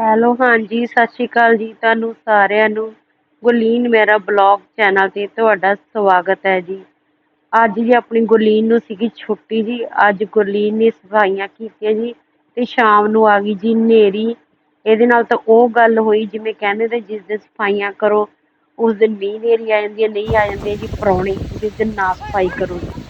Hello ਹਾਂਜੀ, ਸਤਿ ਸ਼੍ਰੀ ਅਕਾਲ ਜੀ ਤੁਹਾਨੂੰ ਸਾਰਿਆਂ ਨੂੰ। ਗੁਰਲੀਨ, ਮੇਰਾ ਬਲੌਗ ਚੈਨਲ ਤੇ ਤੁਹਾਡਾ ਸਵਾਗਤ ਹੈ ਜੀ। ਅੱਜ ਜੀ ਆਪਣੀ ਗੁਰਲੀਨ ਨੂੰ ਸੀਗੀ ਛੁੱਟੀ ਜੀ। ਅੱਜ ਗੁਰਲੀਨ ਨੇ ਸਫਾਈਆਂ ਕੀਤੀਆਂ ਜੀ ਤੇ ਸ਼ਾਮ ਨੂੰ ਆ ਗਈ ਜੀ ਹਨੇਰੀ ਇਹਦੇ ਨਾਲ ਤਾਂ ਉਹ ਗੱਲ ਹੋਈ ਜਿਵੇਂ ਕਹਿੰਦੇ ਤੇ ਜਿਸ ਦਿਨ ਸਫਾਈਆਂ ਕਰੋ, ਉਸ ਦਿਨ ਮੀਂਹ ਹਨੇਰੀ ਆ ਜਾਂਦੀ ਹੈ, ਨਹੀਂ ਆ ਜਾਂਦੀ ਜੀ ਪ੍ਰਾਹੁਣੇ ਜਿਸ ਦਿਨ ਨਾ ਸਫ਼ਾਈ ਕਰੋ ਜੀ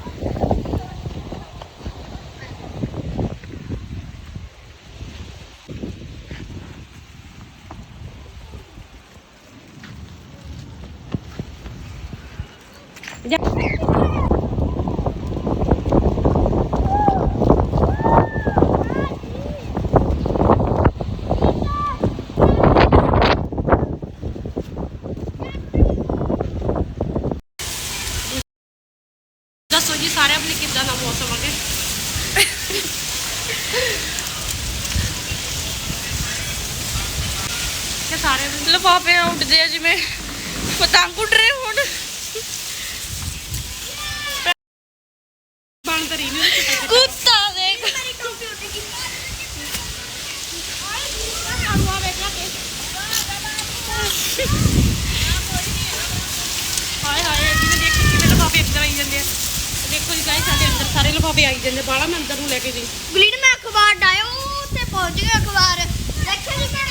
ਦੱਸੋ ਜੀ ਸਾਰੇ ਆਪਣੇ ਕਿੱਦਾਂ ਦਾ ਮੌਸਮ ਅਗੇ ਕਿ ਸਾਰੇ ਲਫਾਫੇ ਉੱਡਦੇ ਆ ਜਿਵੇਂ ਪਤੰਗ ਉੱਡ ਰਹੇ ਹੋਣ। ਬਣ ਤਾਂ ਰਹੀ ਨਹੀਂ ਕੁੱਤਾ ਦੇਖ। ਹਾਏ ਹਾਏ ਜਿਹਨੇ ਦੇਖੀ ਕਿਵੇਂ ਲਫਾਫੇ ਅੰਦਰ ਆਈ ਜਾਂਦੇ ਆ। ਦੇਖੋ ਜੀ ਗਾਇਸ ਸਾਡੇ ਅੰਦਰ ਸਾਰੇ ਲਫਾਫੇ ਆਈ ਜਾਂਦੇ ਬਾਹਲਾ ਮੈਂ ਅੰਦਰ ਨੂੰ ਲੈ ਕੇ ਜੀ ਗਲੀਨ ਮੈਂ ਅਖਬਾਰ ਡਾਇਓ ਤੇ ਪਹੁੰਚ ਗਿਆ ਅਖਬਾਰ। ਦੇਖਿਆ ਜੀ ਮੈਂ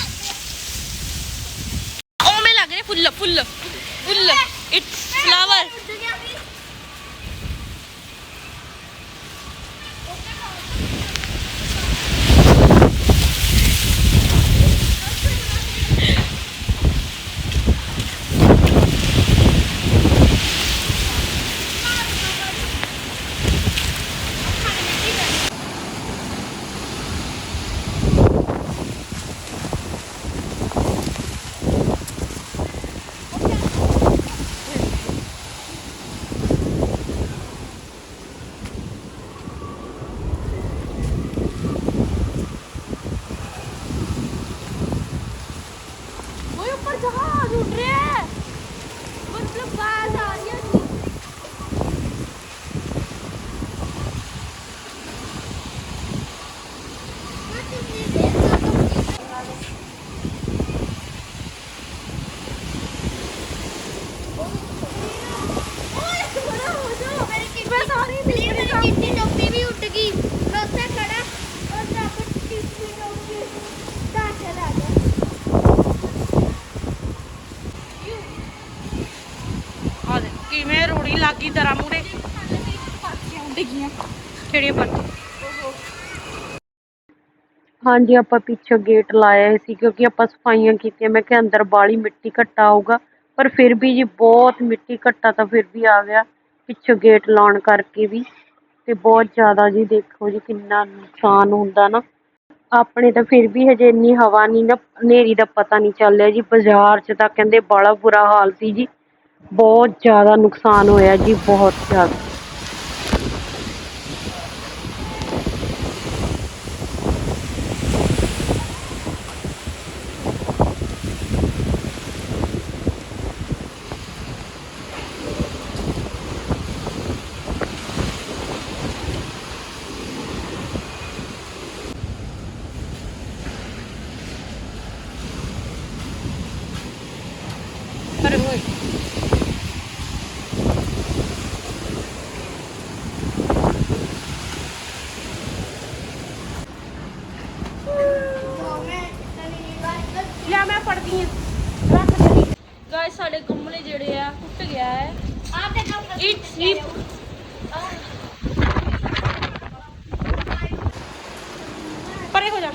ਓਵੇਂ ਲੱਗ ਰਿਹਾ ਫੁੱਲ ਫੁੱਲ ਫੁੱਲ ਇਟਸ ਫਲਾਵਰ ਓਏ ਉੱਪਰ ਜਹਾਜ਼ ਉੱਡ ਰਿਹਾ ਹੈ ਮਤਲਬ ਬਾਜ਼ ਆ ਰਹੀ ਹੈ ਜੀ ਮੈਂ ਸਾਰੀ ਮੇਰੀ ਕਿੰਨੀ ਟੋਪੀ ਵੀ ਉੱਡ ਗਈ ਮੈਂ ਉੱਥੇ ਖੜਾ ਔਰ ਜਾ ਕੇ ਟਿੱਪੀ ਟੋਪੀ ਦਾ ਚਲਾ ਗਿਆ ਆ ਦੇ ਕਿਵੇਂ ਰੋੜੀ ਲੱਗੀ ਮੂਰੇ ਡਿੱਗੀਆਂ ਕਿਹੜੀਆਂ ਪਰ ਹਾਂਜੀ, ਆਪਾਂ ਪਿੱਛੋਂ ਗੇਟ ਲਾਇਆ ਸੀ ਕਿਉਂਕਿ ਆਪਾਂ ਸਫਾਈਆਂ ਕੀਤੀਆਂ। ਮੈਂ ਕਿਹਾ ਅੰਦਰ ਬਾਲੀ ਮਿੱਟੀ ਘੱਟਾ ਆਊਗਾ, ਪਰ ਫਿਰ ਵੀ ਜੀ ਬਹੁਤ ਮਿੱਟੀ ਘੱਟਾ ਤਾਂ ਫਿਰ ਵੀ ਆ ਗਿਆ ਪਿੱਛੋਂ ਗੇਟ ਲਾਉਣ ਕਰਕੇ ਵੀ। ਤੇ ਬਹੁਤ ਜ਼ਿਆਦਾ ਜੀ ਦੇਖੋ ਜੀ ਕਿੰਨਾ ਨੁਕਸਾਨ ਹੁੰਦਾ ਨਾ। ਆਪਣੇ ਤਾਂ ਫਿਰ ਵੀ ਹਜੇ ਇੰਨੀ ਹਵਾ ਨਹੀਂ ਨਾ, ਹਨੇਰੀ ਦਾ ਪਤਾ ਨਹੀਂ ਚੱਲਿਆ ਜੀ। ਬਾਜ਼ਾਰ 'ਚ ਤਾਂ ਕਹਿੰਦੇ ਬਾਲਾ ਬੁਰਾ ਹਾਲ ਸੀ ਜੀ। ਬਹੁਤ ਜ਼ਿਆਦਾ ਨੁਕਸਾਨ ਹੋਇਆ ਜੀ ਬਹੁਤ ਜ਼ਿਆਦਾ ਪਰ ਹੋਏ ਲਿਆ ਮੈਂ ਪੜਦੀ ਆ ਰੱਖ ਦੇ ਗਾਇਸ ਸਾਡੇ ਗਮਲੇ ਜਿਹੜੇ ਆ ਟੁੱਟ ਗਿਆ ਹੈ ਆ ਤੇ ਨਾ ਇਟਸ ਹੀ ਪਰੇ ਹੋ ਜਾ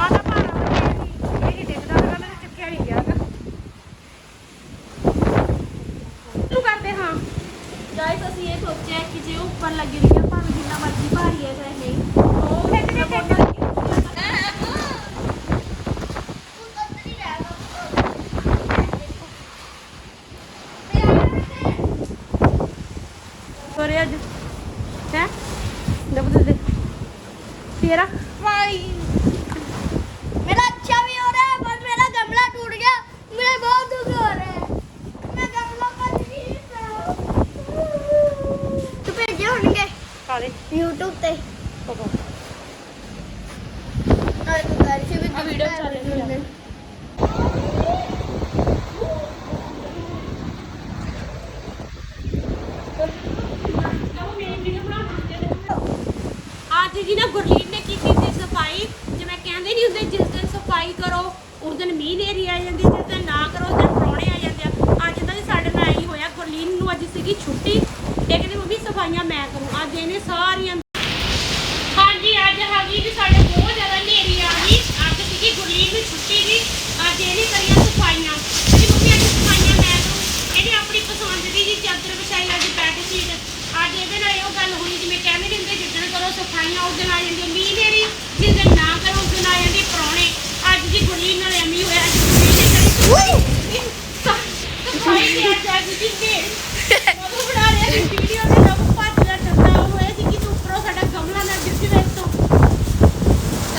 ਆ ਤਾਂ ਭਾਰਾ ਇਹ ਦੇਖਦਾ ਹੈਗਾ ਮੇਰੇ ਚੱਕਿਆ ਨਹੀਂ ਗਿਆ ਹੈਗਾ ਤੂੰ ਕਰਦੇ ਹਾਂ ਗਾਇਸ ਅਸੀਂ ਇਹ ਸੋਚਿਆ ਕਿ ਜੇ ਉਹ ਉੱਪਰ ਲੱਗੀ ਰਹੀ ਹੈ ਭਾਵੇਂ ਜਿੰਨਾ ਮਰਜ਼ੀ ਭਾਰੀ ਹੈ ਚਾਹੇ ਨਹੀਂ ਉਹ ਖਿੱਚ ਦੇ ਖਿੱਚ ਦੇ ਸੋਰੇ ਅੱਜ ਹੈ ਦਬ ਦੇ ਤੇਰਾ भाई मेरा अच्छा भी हो रहा है पर मेरा गमला टूट गया मेरा बहुत दुख हो रहा है मैं गमला का तू भेजे होंगे ਕਾਲੇ YouTube ਤੇ ਕੋਕੋ ਨਾਲੇ ਤੂੰ ਵੀਡੀਓ ਚੱਲ ਰਹੀ ਹੈ ਅੱਜ ਜੀ ਨਾ ਗੁਰਲੀਨ ਨੇ ਕੀਤੀ ਸੀ ਸਫ਼ਾਈ ਜਿਵੇਂ ਕਹਿੰਦੇ ਨਹੀਂ ਹੁੰਦੇ ਜਿਸ ਦਿਨ ਸਫ਼ਾਈ ਕਰੋ ਉਸ ਦਿਨ ਮੀਂਹ ਨੇਰੀ ਆ ਜਾਂਦੀ ਜਿਸ ਦਿਨ ਨਾ ਕਰੋ ਉਸ ਦਿਨ ਪ੍ਰਾਹੁਣੇ ਆ ਜਾਂਦੇ ਆ ਅੱਜ ਤਾਂ ਜੀ ਸਾਡੇ ਨਾਲ ਇਹੀ ਹੋਇਆ ਗੁਰਲੀਨ ਨੂੰ ਅੱਜ ਸੀਗੀ ਛੁੱਟੀ ਇਹ ਕਹਿੰਦੀ ਮੰਮੀ ਸਫਾਈਆਂ ਮੈਂ ਕਰੂੰ ਅੱਜ ਇਹਨੇ ਸਾਰੀਆਂ ਹਾਂਜੀ ਅੱਜ ਹੈਗੀ ਜੀ ਸਾਡੇ ਬਹੁਤ ਜ਼ਿਆਦਾ ਨੇਰੀ ਆ ਗਈ ਅੱਜ ਸੀਗੀ ਗੁਰਲੀਨ ਨੂੰ ਛੁੱਟੀ ਦੀ ਅੱਜ ਇਹਨੇ ਕਰੀਆਂ ਸਫਾਈਆਂ ਕਹਿੰਦੀ ਮੰਮੀ ਅੱਜ ਸਫਾਈਆਂ ਮੈਂ ਕਰੂੰ ਇਹਨੇ ਆਪਣੀ ਪਸੰਦ ਦੀ ਜੀ ਚਾਦਰ ਵਿਛਾਈ ਅੱਜ ਬੈੱਡ ਸ਼ੀਟ ਅੱਜ ਇਹਦੇ ਨਾਲ ਇਹੋ ਗੱਲ ਹੋਈ ਜਿਵੇਂ ਕਹਿੰਦੇ ਨਹੀਂ ਹੁੰਦੇ ਜਿੱਦਣ ਕਰੋ ਸਫਾਈਆਂ ਉਸ ਦਿਨ ਆ ਜਾਂਦੀ ਮੀਂਹ ਨੇਰੀ ਜਿਸ ਦਿਨ ਨਾ ਕਰੋ ਉਸ ਦਿਨ ਆ ਜਾਂਦੀ ਪ੍ਰਾਹੁਣੇ ਅੱਜ ਜੀ ਗੁਰਲੀਨ ਨਾਲ ਐਵੇਂ ਹੋਇਆ ਅੱਜ ਗੁਰਲੀਨ ਨੇ ਕਰੀ ਸਫ਼ਾਈ ਸਫ਼ਾਈ ਤੇ ਅੱਜ ਅੱਜ ਜੀ ਨੇਰੀ ਹੋਇਆ ਸੀ ਕਿ ਤੂੰ ਉੱਪਰੋਂ ਸਾਡਾ ਗਮਲਾ ਨਾ ਡਿੱਗ ਜਾਵੇ ਤੋਂ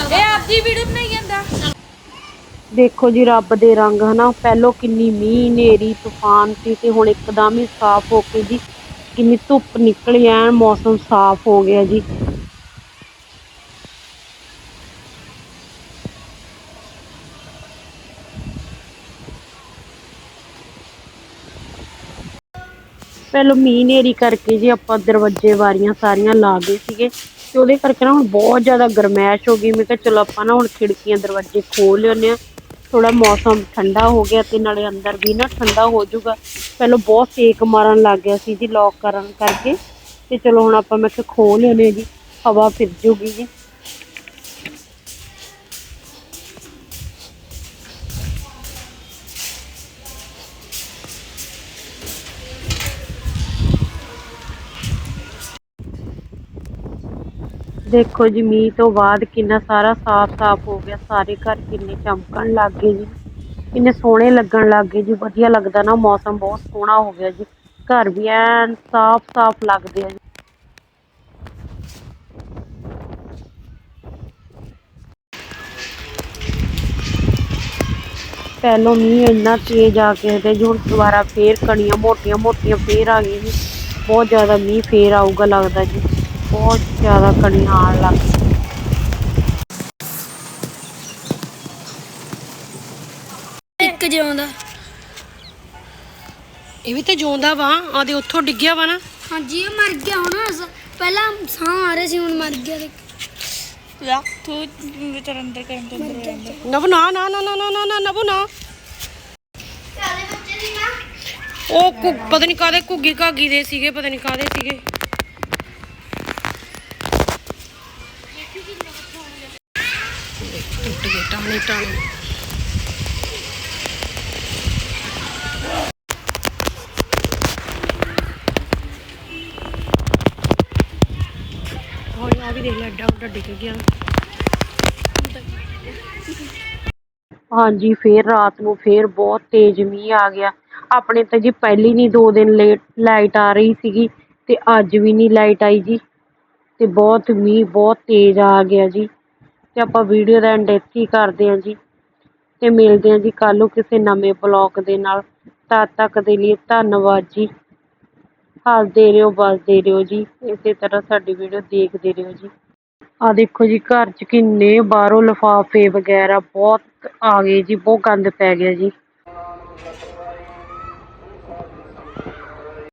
ਇਹ ਆਪਦੀ ਵੀਡੀਓ ਬਣਾਈ ਜਾਂਦਾ ਦੇਖੋ ਜੀ, ਰੱਬ ਦੇ ਰੰਗ, ਹਨਾ? ਪਹਿਲੋਂ ਕਿੰਨੀ ਮੀਂਹ, ਹਨੇਰੀ, ਤੂਫਾਨ ਸੀ ਤੇ ਹੁਣ ਇੱਕਦਮ ਹੀ ਸਾਫ਼ ਹੋ ਕੇ ਜੀ, ਕਿੰਨੀ ਧੁੱਪ ਨਿਕਲੀ ਐਨ, ਮੌਸਮ ਸਾਫ਼ ਹੋ ਗਿਆ ਜੀ। ਪਹਿਲਾਂ ਮੀਂਹ ਹਨੇਰੀ ਕਰਕੇ ਜੀ ਆਪਾਂ ਦਰਵਾਜ਼ੇ ਵਾਰੀਆਂ ਸਾਰੀਆਂ ਲਾ ਗਏ ਸੀਗੇ ਤੇ ਉਹਦੇ ਕਰਕੇ ਨਾ ਹੁਣ ਬਹੁਤ ਜ਼ਿਆਦਾ ਗਰਮੈਸ਼ ਹੋ ਗਈ। ਮੈਂ ਕਿਹਾ ਚਲੋ ਆਪਾਂ ਨਾ ਹੁਣ ਖਿੜਕੀਆਂ ਦਰਵਾਜ਼ੇ ਖੋਲ ਲਿਆਉਂਦੇ ਹਾਂ। ਥੋੜਾ ਮੌਸਮ ਠੰਡਾ ਹੋ ਗਿਆ ਤੇ ਨਾਲੇ ਅੰਦਰ ਵੀ ਨਾ ਠੰਡਾ ਹੋ ਜਾਊਗਾ। ਪਹਿਲਾਂ ਬਹੁਤ ਸੇਕ ਮਾਰਨ ਲੱਗ ਗਿਆ ਸੀ ਜੀ ਲੌਕ ਕਰਨ ਕਰਕੇ। ਤੇ ਚਲੋ ਹੁਣ ਆਪਾਂ ਮੈਂ ਕਿਹਾ ਖੋਲ ਲਿਆਉਂਦੇ ਹਾਂ ਜੀ, ਹਵਾ ਫਿਰ ਜੂਗੀ ਜੀ। ਦੇਖੋ ਜੀ, ਮੀਂਹ ਤੋਂ ਬਾਅਦ ਕਿੰਨਾ ਸਾਰਾ ਸਾਫ਼-ਸਾਫ਼ ਹੋ ਗਿਆ, ਸਾਰੇ ਘਰ ਕਿੰਨੇ ਚਮਕਣ ਲੱਗ ਗਏ ਜੀ। ਕਿੰਨੇ ਸੋਹਣੇ ਲੱਗਣ ਲੱਗ ਗਏ ਜੀ, ਵਧੀਆ ਲੱਗਦਾ ਨਾ ਮੌਸਮ, ਬਹੁਤ ਸੋਹਣਾ ਹੋ ਗਿਆ ਜੀ। ਘਰ ਵੀ ਐਨ ਸਾਫ਼-ਸਾਫ਼ ਲੱਗਦੇ ਆ ਜੀ। ਪਹਿਲੋਂ ਮੀਂਹ ਇੰਨਾ ਤੇਜ਼ ਆ ਕੇ ਹਟਿਆ ਹੁਣ ਦੁਬਾਰਾ ਫੇਰ ਕਣੀਆਂ ਮੋਟੀਆਂ ਮੋਟੀਆਂ ਫੇਰ ਆ ਗਈਆਂ ਜੀ। ਬਹੁਤ ਜ਼ਿਆਦਾ ਮੀਂਹ ਫੇਰ ਆਊਗਾ ਲੱਗਦਾ ਜੀ। ਬਹੁਤ ਜ਼ਿਆਦਾ ਕਣੀਆਂ ਆਉਣ ਲੱਗ ਇੱਕ ਜਿਉਂਦਾ। ਇਹ ਵੀ ਤੇ ਜਿਉਂਦਾ ਵਾ ਆਦੇ ਉੱਥੋਂ ਡਿੱਗਿਆ ਵਾ ਨਾ। ਹਾਂਜੀ ਇਹ ਮਰ ਗਿਆ ਹੁਣ। ਸ- ਪਹਿਲਾਂ ਸਾਹ ਆ ਰਹੇ ਸੀ ਹੁਣ ਮਰ ਗਿਆ ਦੇਖ। ਲਾ ਤੂੰ ਵਿਚਾਰ ਅੰਦਰ ਕਰਨ ਦੇ ਅੰਦਰ ਨਵ ਨਾ ਨਾ ਨਾ ਨਾ ਨਾ ਨਾ ਨਾ ਨਵ ਨਾ। ਕਾਲੇ ਬੱਚੇ ਦੀ ਨਾ ਉਹ ਕੁ- ਪਤਾ ਨਹੀਂ ਕਾਦੇ ਘੁੱਗੀ ਘਾਗੀ ਦੇ ਸੀਗੇ ਪਤਾ ਨਹੀਂ ਕਾਦੇ ਸੀਗੇ। ਟਾਣੇ ਟਾਣੇ ਆ ਵੀ ਦੇਖ ਲੈ ਐਡਾ ਵੱਡਾ ਡਿੱਗ ਗਿਆ ਹਾਂਜੀ, ਫੇਰ ਰਾਤ ਨੂੰ ਫੇਰ ਬਹੁਤ ਤੇਜ਼ ਮੀਂਹ ਆ ਗਿਆ। ਆਪਣੇ ਤਾਂ ਜੀ ਪਹਿਲੀ ਨਹੀਂ ਦੋ ਦਿਨ ਲੇਟ ਲਾਈਟ ਆ ਰਹੀ ਸੀਗੀ ਤੇ ਅੱਜ ਵੀ ਨਹੀਂ ਲਾਈਟ ਆਈ ਜੀ। ਤੇ ਬਹੁਤ ਮੀਂਹ, ਬਹੁਤ ਤੇਜ਼ ਆ ਗਿਆ ਜੀ। ਅਤੇ ਆਪਾਂ ਵੀਡੀਓ ਦਾ ਐਂਡ ਇੱਥੇ ਹੀ ਕਰਦੇ ਹਾਂ ਜੀ? ਅਤੇ ਮਿਲਦੇ ਹਾਂ ਜੀ ਕੱਲ੍ਹ ਨੂੰ ਕਿਸੇ ਨਵੇਂ ਬਲੌਗ ਦੇ ਨਾਲ। ਤਦ ਤੱਕ ਦੇ ਲਈ ਧੰਨਵਾਦ ਜੀ। ਹੱਸਦੇ ਰਹੋ ਵੱਸਦੇ ਰਹੋ ਜੀ। ਇਸੇ ਤਰ੍ਹਾਂ ਸਾਡੀ ਵੀਡੀਓ ਦੇਖਦੇ ਰਹੋ ਜੀ। ਆ ਦੇਖੋ ਜੀ, ਘਰ 'ਚ ਕਿੰਨੇ ਬਾਹਰੋਂ ਲਿਫਾਫੇ ਵਗੈਰਾ ਬਹੁਤ ਆ ਗਏ ਜੀ, ਬਹੁਤ ਗੰਦ ਪੈ ਗਿਆ ਜੀ।